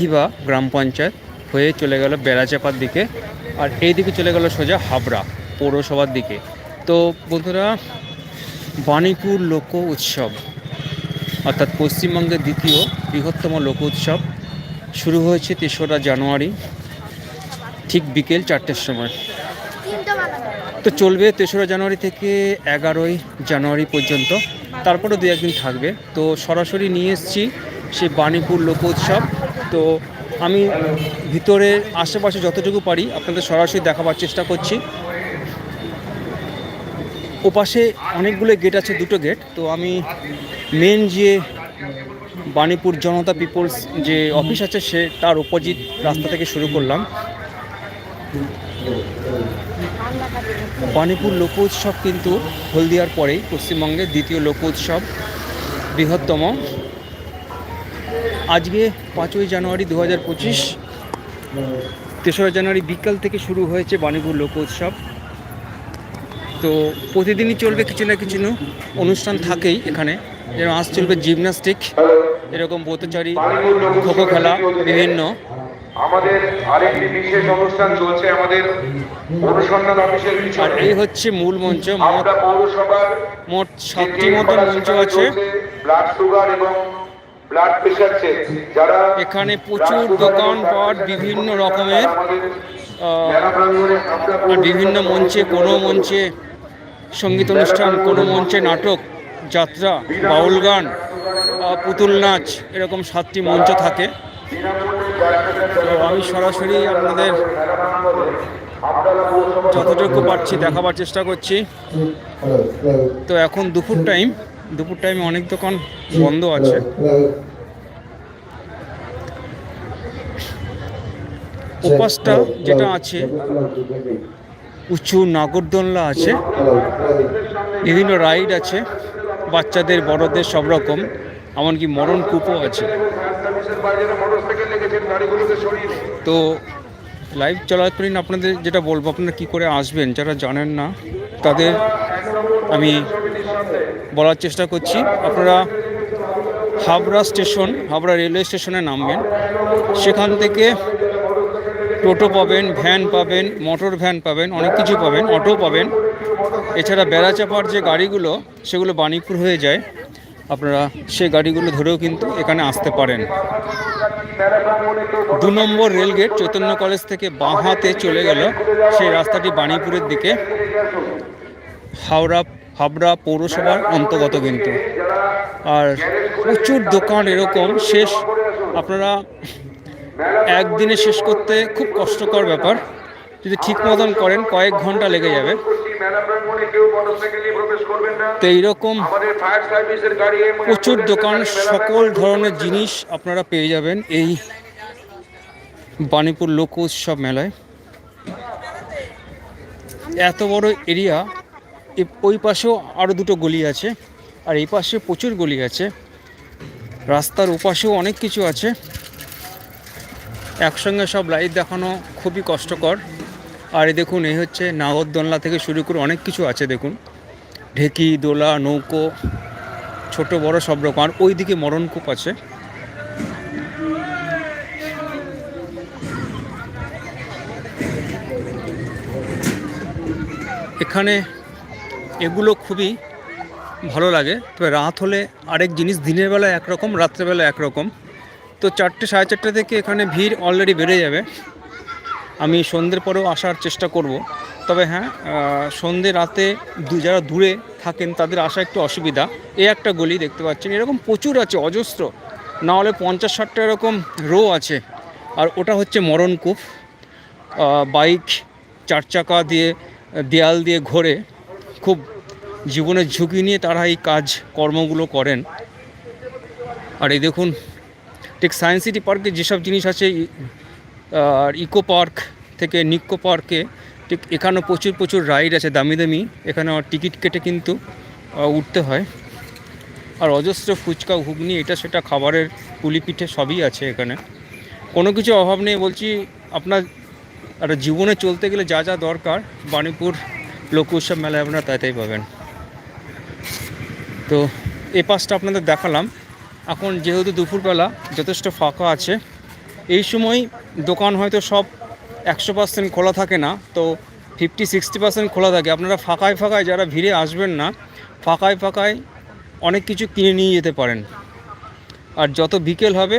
দিথিবা গ্রাম পঞ্চায়েত হয়ে চলে গেল বেড়াচাপার দিকে আর এই দিকে চলে গেল সোজা হাবড়া পৌরসভার দিকে। তো বন্ধুরা, বাণীপুর লোক উৎসব, অর্থাৎ পশ্চিমবঙ্গের দ্বিতীয় বৃহত্তম লোক উৎসব শুরু হয়েছে তেসরা জানুয়ারি, ঠিক বিকেল চারটের সময়। তো চলবে তেসরা জানুয়ারি থেকে এগারোই জানুয়ারি পর্যন্ত, তারপরে দু একদিন থাকবে। তো সরাসরি নিয়ে এসেছি সেই বাণীপুর লোক উৎসব। তো আমি ভিতরে আশেপাশে যতটুকু পারি আপনাদের সরাসরি দেখাবার চেষ্টা করছি। ওপাশে অনেকগুলো গেট আছে, দুটো গেট তো আমি মেন যে বাণীপুর জনতা পিপলস যে অফিস আছে, সে তার অপোজিট রাস্তা থেকে শুরু করলাম। বাণীপুর লোক উৎসব কিন্তু হলদিয়ার পরেই, পশ্চিমবঙ্গের দ্বিতীয় লোক উৎসব, বৃহত্তম। আজকে পাঁচই জানুয়ারি দু হাজার পঁচিশ তেসরা জানুয়ারি বিকাল থেকে শুরু হয়েছে বাণীপুর লোক উৎসব। তো প্রতিদিনই চলবে কিছু না কিছু না অনুষ্ঠান থাকেই এখানে। যেমন আজ চলবে জিমনাস্টিক এরকম ব্রতচারী খোখো খেলা বিভিন্ন। আমাদের আরেকটি বিশেষ অনুষ্ঠান চলছে আমাদের অনুসন্ধান অফিসের আর এই হচ্ছে মূল মঞ্চ মোট পৌরসভার মোট সাতটি মতো মঞ্চ আছে। ব্লাড সুগার এবং এখানে প্রচুর দোকানপাট বিভিন্ন রকমের বিভিন্ন মঞ্চে কোনো মঞ্চে সংগীত অনুষ্ঠান কোনো মঞ্চে নাটক যাত্রা বাউল গান পুতুল নাচ এরকম সাতটি মঞ্চ থাকে। তো আমি সরাসরি আপনাদের যতটুকু পারছি দেখাবার চেষ্টা করছি। তো এখন দুপুর টাইম দুপুর টাইমে অনেক দোকান বন্ধ আছে উপাসটা যেটা আছে, উঁচু নাগরদোলনা আছে, বিভিন্ন রাইড আছে, বাচ্চাদের, বড়দের সব রকম, এমনকি মরণ কূপও আছে। তো লাইভ চলাকালীন আপনাদের যেটা বলব, আপনারা কী করে আসবেন যারা জানেন না, তাদের আমি বলার চেষ্টা করছি। আপনারা হাবড়া স্টেশন, হাবড়া রেলওয়ে স্টেশনে নামবেন। সেখান থেকে টোটো পাবেন, ভ্যান পাবেন, মোটর ভ্যান পাবেন, অনেক কিছু পাবেন, অটো পাবেন। এছাড়া বেড়াচাপার যে গাড়িগুলো, সেগুলো বাণীপুর হয়ে যায়। আপনারা সেই গাড়িগুলো ধরেও কিন্তু এখানে আসতে পারেন। দু নম্বর রেলগেট চৈতন্য কলেজ থেকে বাঁ হাতে চলে গেল সেই রাস্তাটি বাণীপুরের দিকে। হাওড়া হাবড়া পৌরসভার অন্তর্গত কিন্তু। আর প্রচুর দোকান এরকম, শেষ আপনারা একদিনে শেষ করতে খুব কষ্টকর ব্যাপার। যদি ঠিক মতন করেন, কয়েক ঘণ্টা লেগে যাবে। মেলা প্রাঙ্গণে কেউ মোটরসাইকেল নিয়ে প্রবেশ করবেন না। তো এইরকম আমাদের ফায়ার সার্ভিসের গাড়ি এই মুহূর্তে প্রচুর দোকান সকল ধরনের জিনিস আপনারা পেয়ে যাবেন এই বাণীপুর লোক উৎসব মেলায়। এত বড় এরিয়া ওই পাশেও আরও দুটো গলি আছে আর এই পাশে প্রচুর গলি আছে। রাস্তার ওপাশেও অনেক কিছু আছে। একসঙ্গে সব লাইট দেখানো খুবই কষ্টকর। আর এই দেখুন, এই হচ্ছে নাগরদোলনা থেকে শুরু করে অনেক কিছু আছে, দেখুন। ঢেকি, দোলা, নৌকো, ছোট, বড় সব রকম। আর ওইদিকে মরণকূপ আছে। এখানে এগুলো খুবই ভালো লাগে। তবে রাত হলে আরেক জিনিস, দিনের বেলা একরকম রাত্রেবেলা একরকম। তো চারটে, সাড়ে চারটে থেকে এখানে ভিড় অলরেডি বেড়ে যাবে। আমি সন্ধ্যের পরেও আসার চেষ্টা করব। তবে হ্যাঁ সন্ধ্যে রাতে যারা দূরে থাকেন তাদের আসা একটু অসুবিধা। এই একটা গলি দেখতে পাচ্ছেন, এরকম প্রচুর আছে, অজস্র। না হলে পঞ্চাশ ষাটটা এরকম রো আছে। আর ওটা হচ্ছে মরণকূপ বাইক চার চাকা দিয়ে, দেয়াল দিয়ে ঘোরে। খুব জীবনের ঝুঁকি নিয়ে তারা এই কাজ কর্মগুলো করেন। আর এই দেখুন, ঠিক সায়েন্স সিটি পার্কে যেসব জিনিস আছে আর ইকো পার্ক থেকে নিক্কো পার্কে ঠিক এখানেও প্রচুর প্রচুর রাইড আছে দামি দামি। এখানে আমার টিকিট কেটে কিন্তু উঠতে হয়। আর অজস্র ফুচকা, ঘুগনি, এটা সেটা খাবারের পুলি পিঠে সবই আছে এখানে। কোনো কিছু অভাব নেই, বলছি আপনার আর জীবনে চলতে গেলে যা যা দরকার, বাণীপুর লোক উৎসব মেলায় আপনারা তাই তাই পাবেন। তো এ পাশটা আপনাদের দেখালাম। এখন যেহেতু দুপুরবেলা যথেষ্ট ফাঁকা আছে, এই সময় দোকান হয়তো সব একশো পার্সেন্ট খোলা থাকে না, তো ফিফটি সিক্সটি পার্সেন্ট খোলা থাকে। আপনারা ফাঁকায় ফাঁকায় যারা ভিড়ে আসবেন না, ফাঁকায় ফাঁকায় অনেক কিছু কিনে নিয়ে যেতে পারেন। আর যত বিকেল হবে,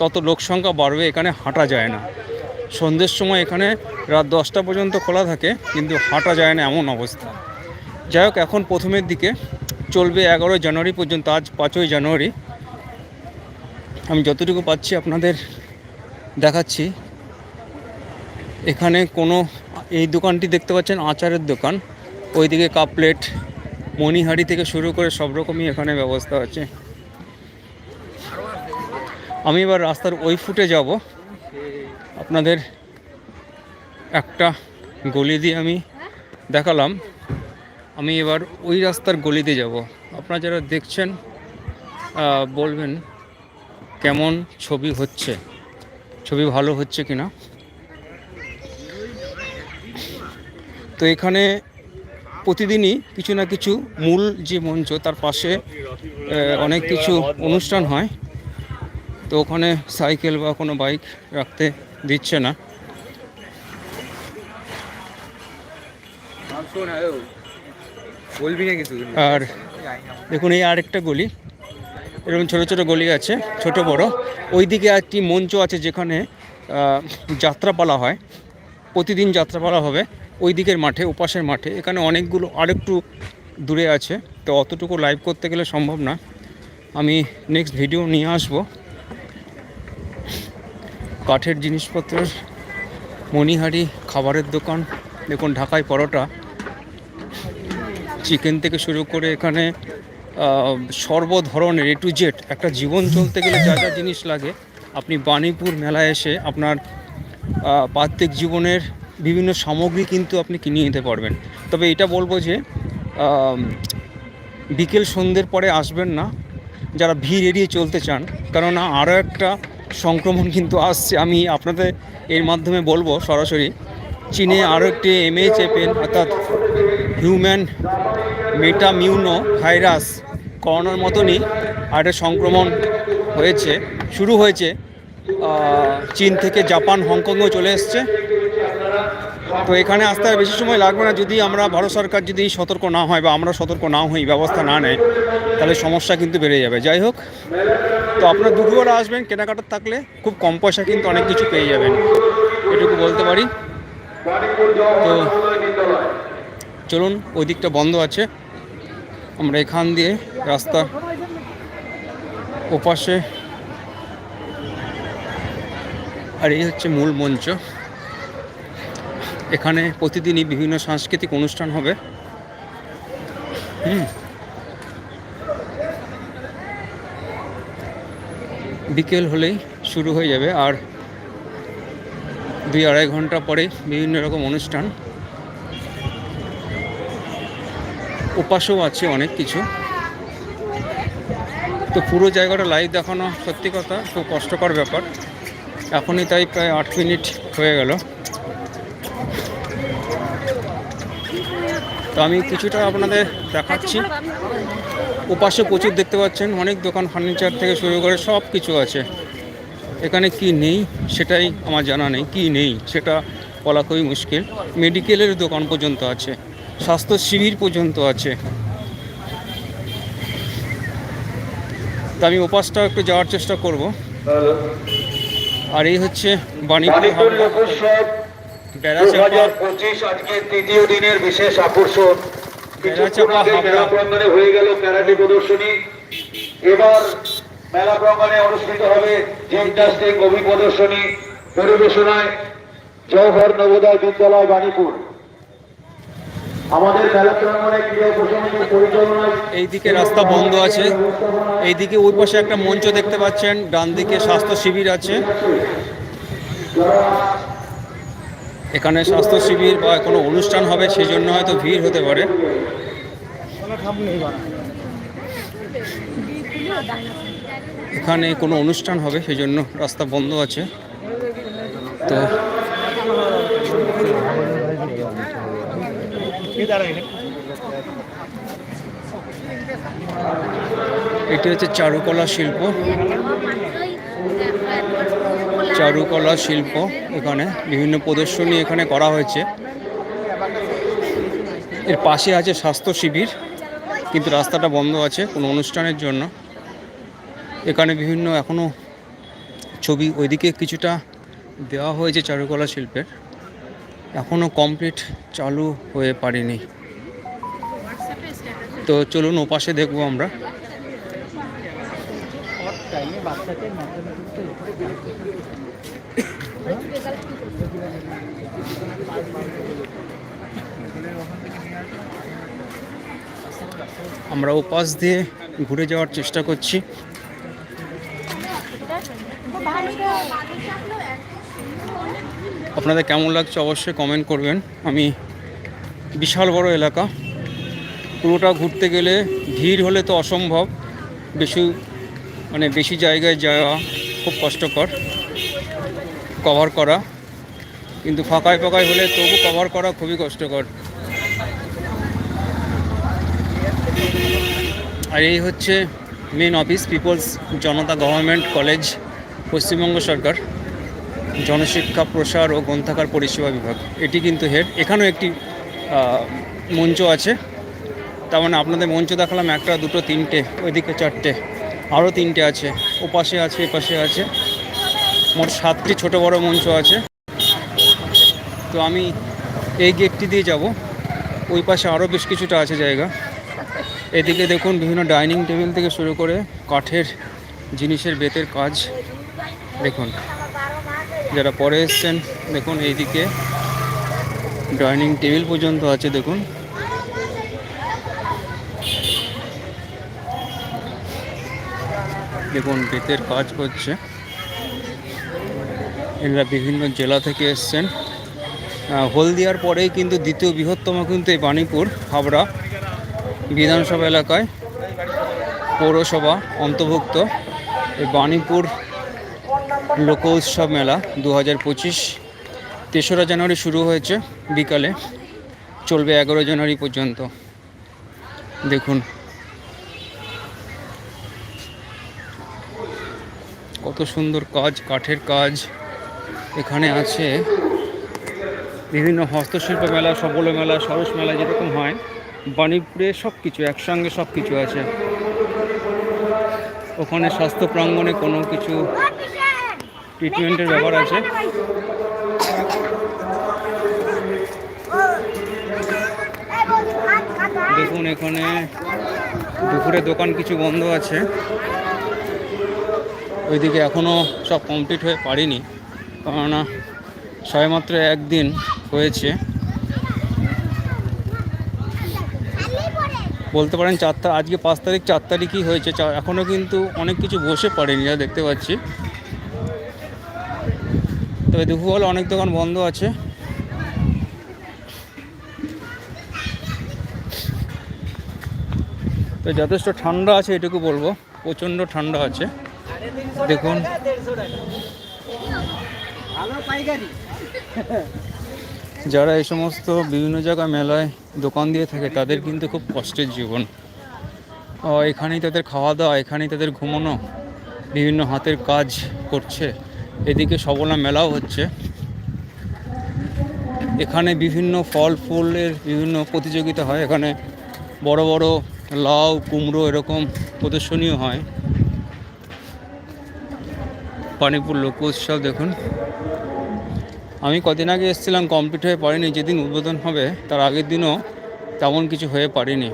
তত লোক সংখ্যা বাড়বে, এখানে হাঁটা যায় না। সন্ধ্যের সময় এখানে রাত দশটা পর্যন্ত খোলা থাকে, কিন্তু হাঁটা যায় না এমন অবস্থা। যাই হোক, এখন প্রথমের দিকে চলবে এগারোই জানুয়ারি পর্যন্ত, আজ পাঁচই জানুয়ারি। আমি যতটুকু পাচ্ছি আপনাদের দেখাচ্ছি। এখানে কোনো, এই দোকানটি দেখতে পাচ্ছেন, আচারের দোকান। ওইদিকে কাপ প্লেট মণিহারি থেকে শুরু করে সব রকমই এখানে ব্যবস্থা আছে। আমি এবার রাস্তার ওই ফুটে যাব। আপনাদের একটা গলি দিয়ে আমি দেখালাম। আমি এবার ওই রাস্তার গলিতে যাব। আপনারা যারা দেখছেন বলবেন কেমন ছবি হচ্ছে। ছবি ভালো হচ্ছে কিনা তো এখানে প্রতিদিনই কিছু না কিছু মূল যে মঞ্চ, তার পাশে অনেক কিছু অনুষ্ঠান হয়। তো ওখানে সাইকেল বা কোনো বাইক রাখতে দিচ্ছে না না। আর দেখুন, এই আরেকটা গলি। এরকম ছোট ছোট গলি আছে, ছোট বড়। ওইদিকে একটি মঞ্চ আছে যেখানে যাত্রাপালা হয়। প্রতিদিন যাত্রাপালা হবে। ওই দিকের মাঠে, ওপাশের মাঠে। এখানে অনেকগুলো, আরেকটু দূরে আছে। তো অতটুকু লাইভ করতে গেলে সম্ভব না। আমি নেক্সট ভিডিও নিয়ে আসব। কাঠের জিনিসপত্রের মণিহারি খাবারের দোকান। দেখুন, ঢাকায় পরোটা। চিকেন থেকে শুরু করে এখানে আহ, সর্ব ধরনের এ টু জেড একটা জীবন চলতে গেলে যা যা জিনিস লাগে আপনি বাণীপুর মেলায় এসে আপনার প্রত্যেক জীবনের বিভিন্ন সামগ্রী কিন্তু আপনি কিনে নিতে পারবেন। তবে এটা বলব যে বিকেল সন্ধ্যের পরে আসবেন না যারা ভিড় এড়িয়ে চলতে চান কেননা আরও একটা সংক্রমণ কিন্তু আসছে। আমি আপনাদের এর মাধ্যমে বলব সরাসরি চীনে আরও একটি এমএইচএপেন অর্থাৎ হিউম্যান মেটামিউনো ভাইরাস করোনার মতনই আর একটা সংক্রমণ হয়েছে, শুরু হয়েছে। চীন থেকে জাপান, হংকংও চলে এসছে। তো এখানে আসতে আর বেশি সময় লাগবে না। যদি আমরা, ভারত সরকার যদি সতর্ক না হয় বা আমরা সতর্ক না হই, ব্যবস্থা না নেয়, তাহলে সমস্যা কিন্তু বেড়ে যাবে। যাই হোক, তো আপনারা দুপুরবেলা আসবেন, কেনাকাটার থাকলে খুব কম পয়সা কিন্তু অনেক কিছু পেয়ে যাবেন। এটুকু বলতে পারি। তো চলুন, ওই দিকটা বন্ধ আছে। আমরা এখান দিয়ে রাস্তা ওপাশে। আর এই হচ্ছে মূল মঞ্চ। এখানে প্রতিদিনই বিভিন্ন সাংস্কৃতিক অনুষ্ঠান হবে। হুম। বিকেল হলেই শুরু হয়ে যাবে। আর দুই আড়াই ঘণ্টা পরে বিভিন্ন রকম অনুষ্ঠান। উপাসও আছে অনেক কিছু। তো পুরো জায়গাটা লাইভ দেখানো সত্যি কথা, খুব কষ্টকর ব্যাপার। এখনই তাই প্রায় আট মিনিট হয়ে গেল। তো আমি কিছুটা আপনাদের দেখাচ্ছি। ওপাশে প্রচুর দেখতে পাচ্ছেন, অনেক দোকান ফার্নিচার থেকে শুরু করে সব কিছু আছে। এখানে কি নেই সেটাই আমার জানা নেই, কি নেই সেটা বলা খুবই মুশকিল। মেডিকেলের দোকান পর্যন্ত আছে। স্বাস্থ্য শিবির পর্যন্ত আছে। তো আমি ওপাশটা একটু যাওয়ার চেষ্টা করব। আর এই হচ্ছে বাণীপুর বেড়াচাপা পঁচিশ আজকে তৃতীয় দিনের বিশেষ আকর্ষণ। বেড়াচাপা মেলা হয়ে গেল ক্যারাটে প্রদর্শনী। এবার মেলা অনুষ্ঠিত হবে অভি প্রদর্শনী পরিবেশনায় জওহর নবোদয় বিদ্যালয় বাণীপুর আমাদের মেলা প্রাঙ্গণে ক্রীড়া প্রসঙ্গের পরিচালনায় এইদিকে রাস্তা বন্ধ আছে। এইদিকে ওই পাশে একটা মঞ্চ দেখতে পাচ্ছেন। ডান দিকে স্বাস্থ্য শিবির আছে। এখানে স্বাস্থ্য শিবির বা কোনো অনুষ্ঠান হবে সেই জন্য হয়তো ভিড় হতে পারে। এখানে কোনো অনুষ্ঠান হবে সেই জন্য রাস্তা বন্ধ আছে। তো এটি হচ্ছে চারুকলা শিল্প। চারুকলা শিল্প এখানে, বিভিন্ন প্রদর্শনী এখানে করা হয়েছে। এর পাশে আছে স্বাস্থ্য শিবির, কিন্তু রাস্তাটা বন্ধ আছে কোনো অনুষ্ঠানের জন্য। এখানে বিভিন্ন এখনও ছবি, ওইদিকে কিছুটা দেওয়া হয়েছে চারুকলা শিল্পের। এখনও কমপ্লিট চালু হয়ে পারেনি। তো চলুন ওপাশে দেখব আমরা। আমরা ওপাশ দিয়ে ঘুরে যাওয়ার চেষ্টা করছি। আপনাদের কেমন লাগছে অবশ্যই কমেন্ট করবেন। আমি বিশাল বড় এলাকা। পুরোটা ঘুরতে গেলে ভিড় হলে তো অসম্ভব। বেশি মানে বেশি জায়গায় যাওয়া খুব কষ্টকর। কভার করা। কিন্তু ফাঁকায় ফাঁকায় হলে তবু কভার করা খুবই কষ্টকর। আর এই হচ্ছে main office peoples Janata government college Paschimbanga সরকার, জনশিক্ষা, প্রসার ও গ্রন্থাগার পরিষেবা বিভাগ, এটি কিন্তু হেড। এখানেও একটি মঞ্চ আছে। তার মানে আপনাদের মঞ্চ দেখালাম একটা, দুটো, তিনটে, ওইদিকে চারটে আরও তিনটে আছে। ওপাশে আছে এপাশে আছে। মোট সাতটি ছোট বড় মঞ্চ আছে। তো আমি এই গেটটি দিয়ে যাব। ওই পাশে আরও বেশ কিছুটা আছে জায়গা। এদিকে দেখুন বিভিন্ন ডাইনিং টেবিল থেকে শুরু করে কাঠের জিনিসের বেতের কাজ। দেখুন, যারা পরে এসছেন, দেখুন এইদিকে ডাইনিং টেবিল পর্যন্ত আছে, দেখুন। দেখুন, বেতের কাজ করছে। এরা বিভিন্ন জেলা থেকে এসছেন। হলদিয়ার পরেই কিন্তু দ্বিতীয় বৃহত্তম কিন্তু এই বাণীপুর, হাবড়া বিধানসভা এলাকায়। পৌরসভা অন্তর্ভুক্ত। এই বাণীপুর লোক উৎসব মেলা দু হাজার পঁচিশ। তেসরা জানুয়ারি শুরু হয়েছে বিকালে। চলবে এগারো জানুয়ারি পর্যন্ত। দেখুন। কত সুন্দর কাজ, কাঠের কাজ। এখানে আছে বিভিন্ন হস্তশিল্প মেলা, সবল মেলা, সরস মেলা যেরকম হয়। বাণীপুরে সব কিছু একসঙ্গে সব কিছু আছে। ওখানে স্বাস্থ্য প্রাঙ্গণে কোনো কিছু ট্রিটমেন্টের ব্যাপার আছে। দেখুন এখানে দুপুরে দোকান কিছু বন্ধ আছে। ওইদিকে এখনও সব কমপ্লিট হয়ে পারিনি, কেননা সবেমাত্র একদিন হয়েছে। বলতে পারেন চার আজকে পাঁচ তারিখ, চার তারিখই হয়েছে এখনও কিন্তু অনেক কিছু বসে পড়েনি, যা দেখতে পাচ্ছি। তবে দুপুরবেলা অনেক দোকান বন্ধ আছে। তো যথেষ্ট ঠান্ডা আছে এটুকু বলব। প্রচণ্ড ঠান্ডা আছে। দেখুন। যারা এই সমস্ত বিভিন্ন জায়গা মেলায় দোকান দিয়ে থাকে তাদের কিন্তু খুব কষ্টের জীবন। ও, এখানেই তাদের খাওয়া দাওয়া এখানেই তাদের ঘুমানো বিভিন্ন হাতের কাজ করছে। এদিকে সবলা মেলাও হচ্ছে। এখানে বিভিন্ন ফল, ফুলের বিভিন্ন প্রতিযোগিতা হয়। এখানে বড় বড় লাউ, কুমড়ো এরকম প্রদর্শনীয় হয়। পানিপুর লোক উৎসব দেখুন। আমি কদিন আগে এসেছিলাম কমপ্লিট হয়ে পারিনি। যেদিন উদ্বোধন হবে, তার আগের দিনও তেমন কিছু হয়ে পারিনি।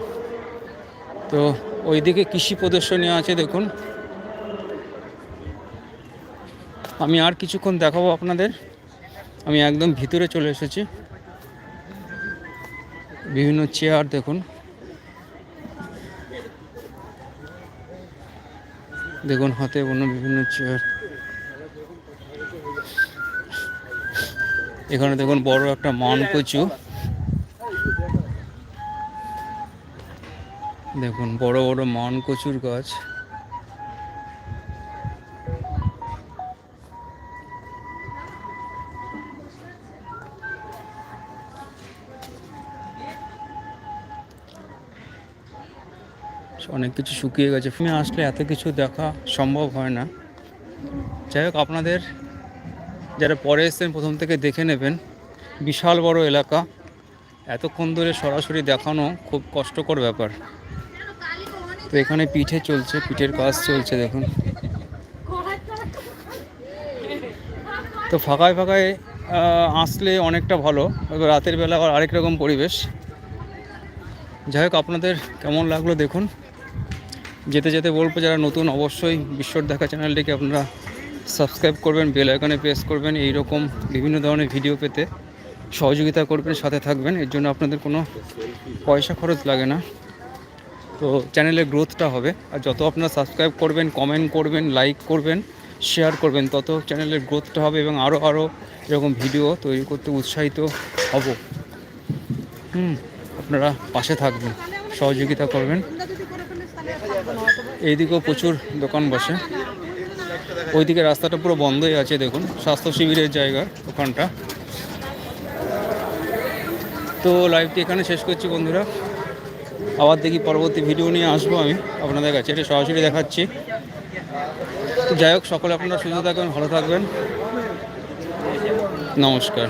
তো ওইদিকে কৃষি প্রদর্শনী আছে দেখুন। আমি আর কিছুক্ষণ দেখাবো আপনাদের। আমি একদম ভিতরে চলে এসেছি। বিভিন্ন চেয়ার দেখুন। দেখুন হাতে বোনা বিভিন্ন চেয়ার। এখানে দেখুন বড় একটা মান কচু দেখুন বড় বড় মান কচুর গাছ। অনেক কিছু শুকিয়ে গেছে। ফিল্মে আসলে এত কিছু দেখা সম্ভব হয় না। যাই হোক, আপনাদের যারা পরে এসছেন, প্রথম থেকে দেখে নেবেন। বিশাল বড় এলাকা। এতক্ষণ ধরে সরাসরি দেখানো খুব কষ্টকর ব্যাপার। তো এখানে পিঠে চলছে, পিঠের কাজ চলছে, দেখুন। তো ফাঁকায় ফাঁকায় আসলে অনেকটা ভালো। রাতের বেলা আবার আরেক রকম পরিবেশ। যাই হোক, আপনাদের কেমন লাগল দেখুন। যেতে যেতে বলব, যারা নতুন অবশ্যই বিশ্বর দেখা চ্যানেলটিকে আপনারা সাবস্ক্রাইব করবেন, বেল আইকনে প্রেস করবেন এই রকম বিভিন্ন ধরনের ভিডিও পেতে সহযোগিতা করবেন, সাথে থাকবেন। এর জন্য আপনাদের কোনো পয়সা খরচ লাগে না। তো চ্যানেলের গ্রোথটা হবে। আর যত আপনারা সাবস্ক্রাইব করবেন, কমেন্ট করবেন, লাইক করবেন, শেয়ার করবেন, তত চ্যানেলের গ্রোথটা হবে এবং আরও আরও এরকম ভিডিও তৈরি করতে উৎসাহিত হব। হুম, আপনারা পাশে থাকবেন, সহযোগিতা করবেন। এইদিকেও প্রচুর দোকান বসে। ওইদিকে রাস্তাটা পুরো বন্ধই আছে, দেখুন। স্বাস্থ্য শিবিরের জায়গা ওখানটা। তো লাইভটি এখানে শেষ করছি বন্ধুরা। আবার দেখি পরবর্তী ভিডিও নিয়ে আসব আমি আপনাদের কাছে। এটা সরাসরি দেখাচ্ছি। যাই হোক, সকলে আপনারা সুস্থ থাকবেন, ভালো থাকবেন। নমস্কার।